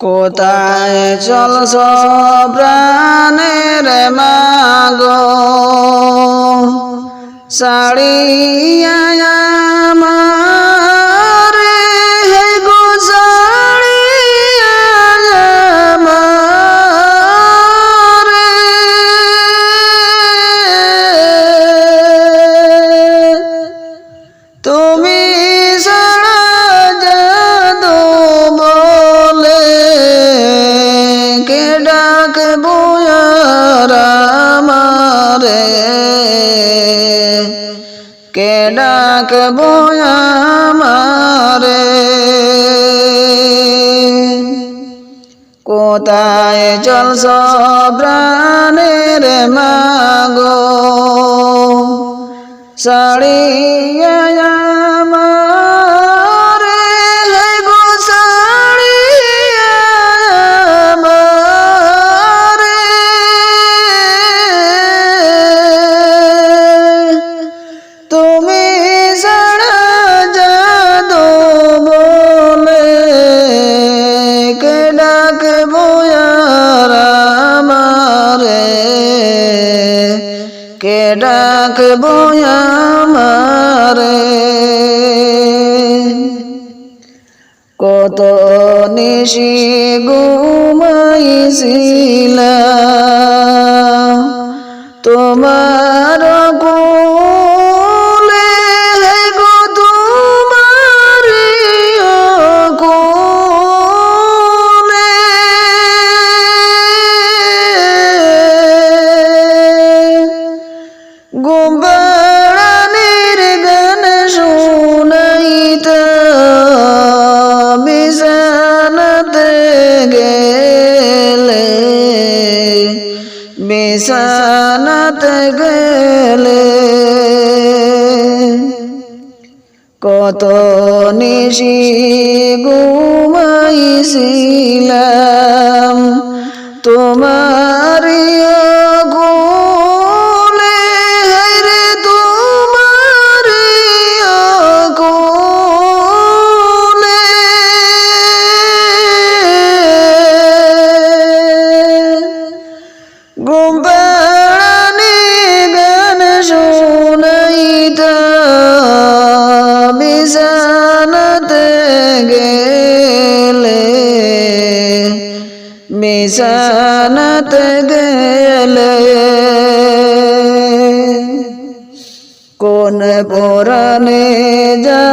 কোথায় চলছ প্রাণের মাগো? সাড়িয়া মা রাখব আমারে। কে ডাকবো আমারে? কোথায় চলছ প্রাণের মাগো? সাড়িয়া energy. তো নিশি ঘুমাইছিলাম তোমার মিশানত গেল কোন পুরানে যা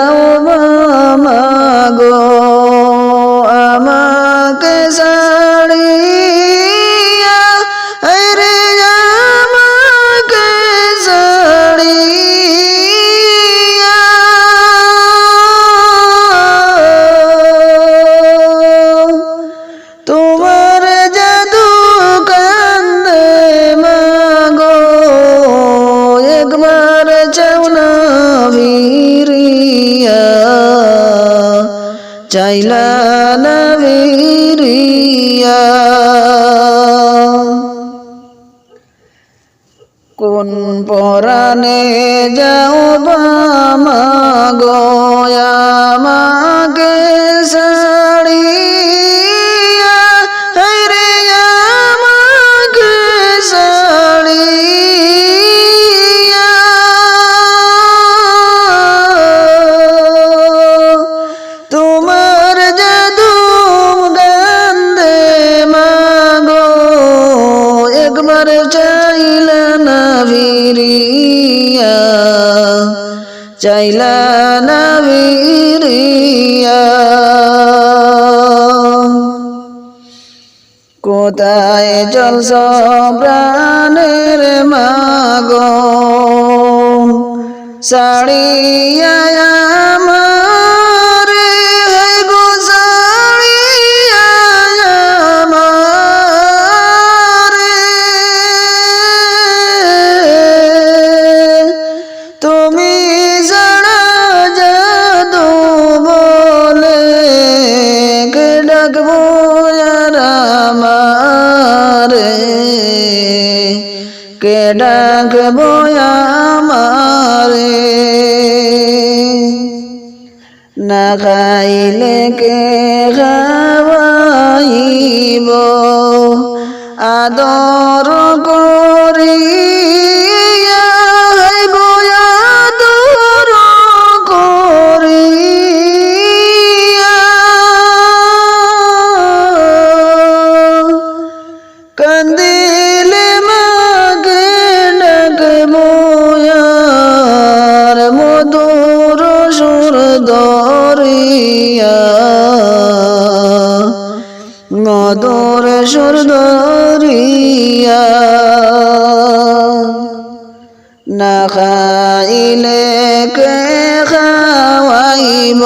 কাল সব্রানের মাগো সাড়িয়া বয়ামারে নাগাইলে কে খাওয়াইব আদর করি মধুর সুরদরিয়া। না খাইলে কে খাওয়াইব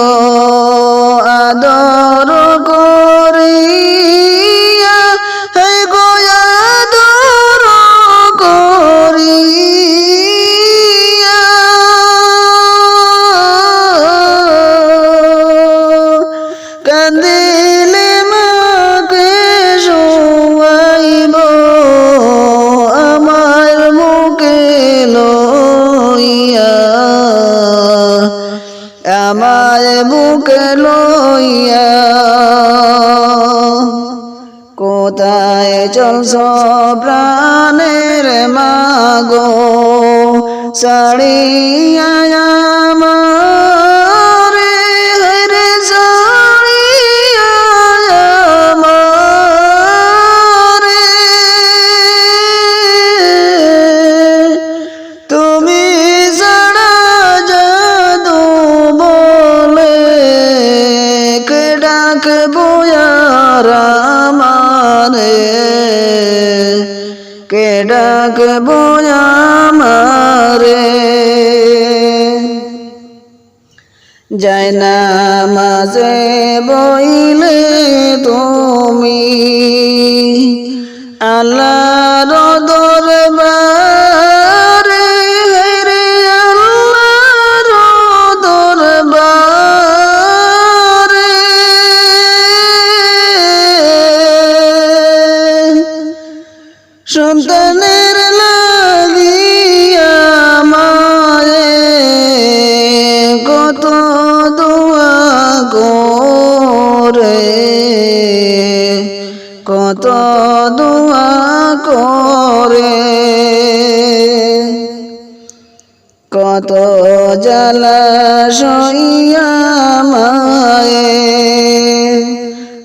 আদর করিয়া? মাঝে বইলে তুমি আল্লাহর জ্বালা সইয়া মায়ে।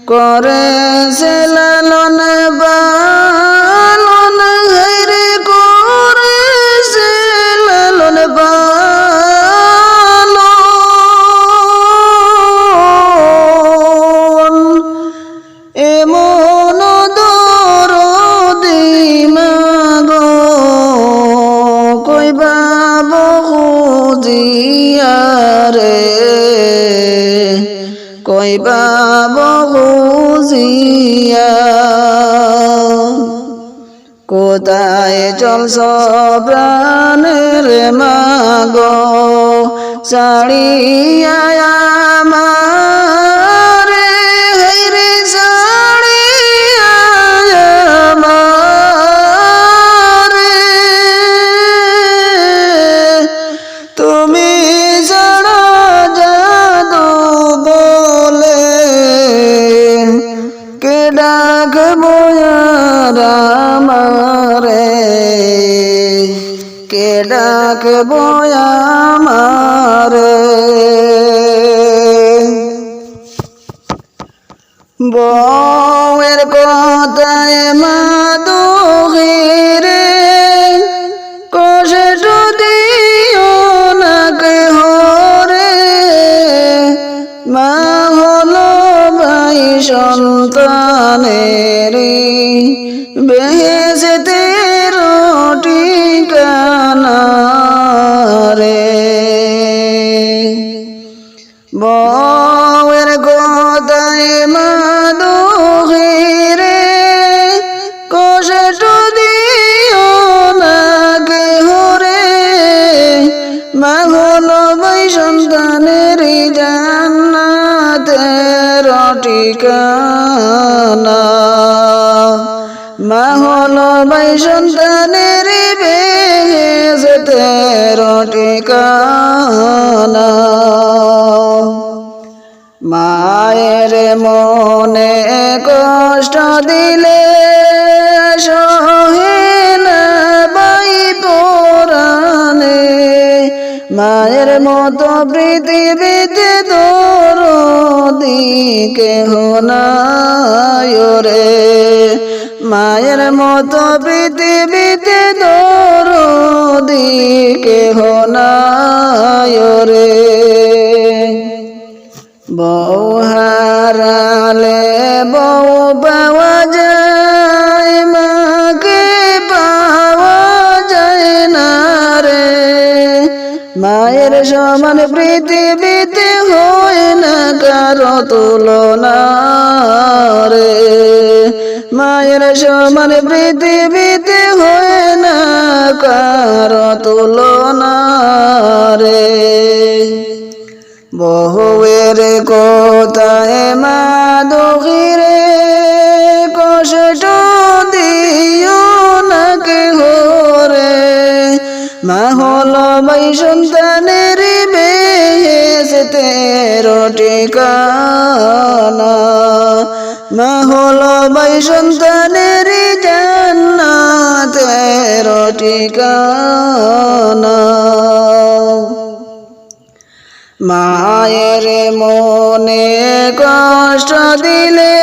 করে লালন কইবা বহুজিয়া কোথায় চলছ প্রাণের মাগো সাড়িয়া ডাক বয়ামারে বউয়ের কথায় মা দুঃখীরে কষ্ট দিও না কে হরে মা হলো ভাই সন্তানেরই বেহেসেতে ঠিকানা মা হলো সন্তানের বেহেজতের ঠিকানা মায়ের মনে কষ্ট দিলে মায়ের মতো পৃথিবীতে তো নাই রে। মায়ের মতো পৃথিবীতে দরদি কেহ নাই রে। বউ হারালে বউ পাওয়া মায়ের সমান পৃথিবীতে হয় না কারও তুলনা রে। মায়ের সমান পৃথিবীতে হয় না কারও তুলনা রে। বহুয়ের কোথায় মা দুঃখীরে কষ্ট দিও নাকে হরে মা হলো মাই সন্তানের বেহেসতে ঠিকানা মা হলো মাই সন্তানের জান্নাতের ঠিকানা মায়ের মনে কষ্ট দিলে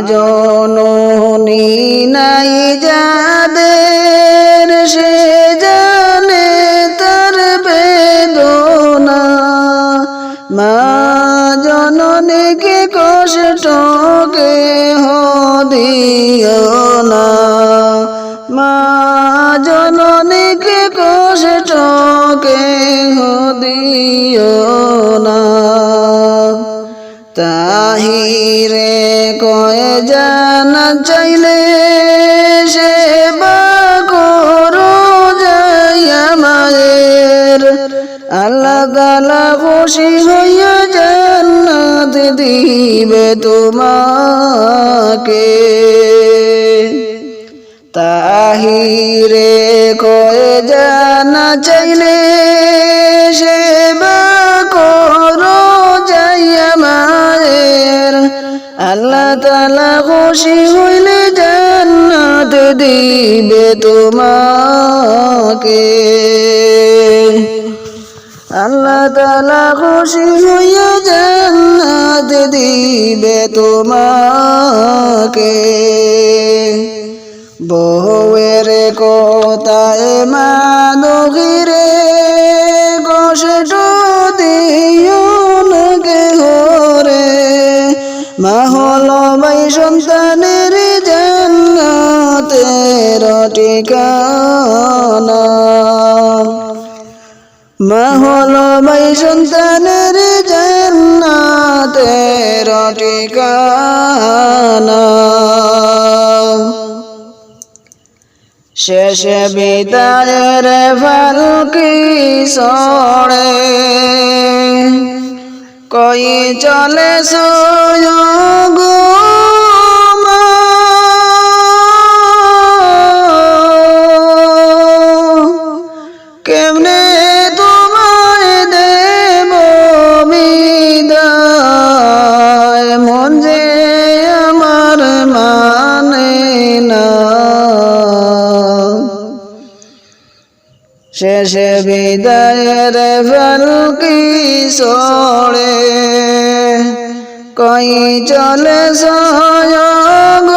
জননী নাই যাদের, সে জানে তার বেদনা। মা জননীকে কষ্ট কে দিও না। মা জননীকে কষ্ট কে দিও খুশি হইয়া জান্নাত দিবে তোমাকে। তাহিরে কয়ে জানা চাইলে সে করো যাইয়া মায়ের আল্লাহ তালা খুশি হইলে জান্নাত দিবে তোমাকে। আল্লাহ তালা খুশি হইয়া জান্নাত দিবে তোমাকে। বউয়ের কোথায় মানুষিরে কষ্ট দিও নাগে হরে মা হলো মাই সন্তানের জান্নাতের ঠিকানা। মা হলো মাই সন্তানের জান্নাতের ঠিকানা। শেষে বিদায়ের ফালকি সড়ে কই চলে কেমনে শেষে বিদায়ের ফলকি সরে। কই চলে সয়গ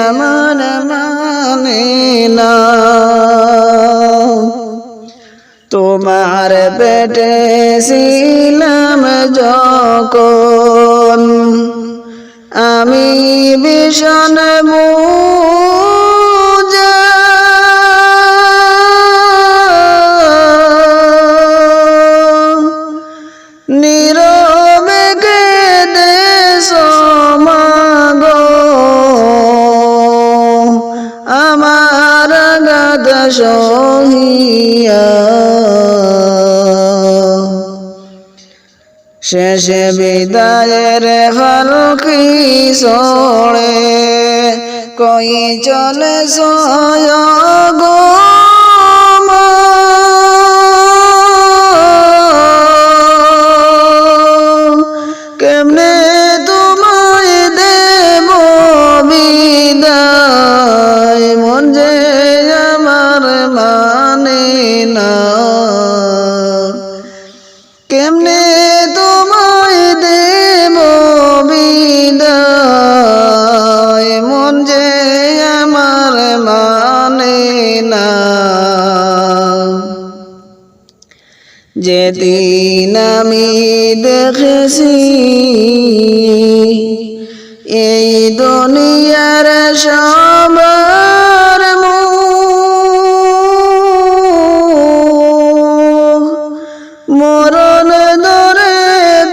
আমার মানে না তোমার পেটে ছিলাম যখন আমি ভীষণ মুজা সহিয়া শেষে বিদায়ের হলকি সোড়ে কই চলে সয় গো? দেখেছি এই দুনিয়ার ধরে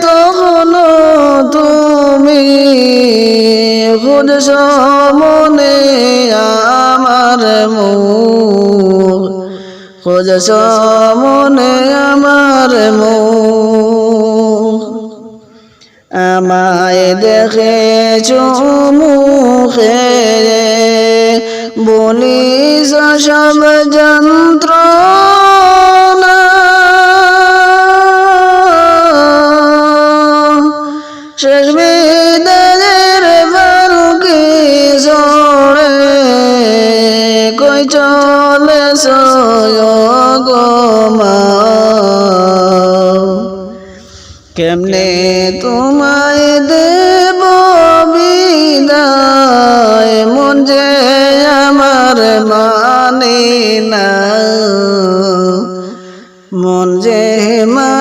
তখন তুমি মনে আমার মুখ। খুঁজছ মনে আমার মুখ। আমায় দেখে চুমুখে বলিস সব যন্ত্র কেমনে তোমায় না। মন যে মানে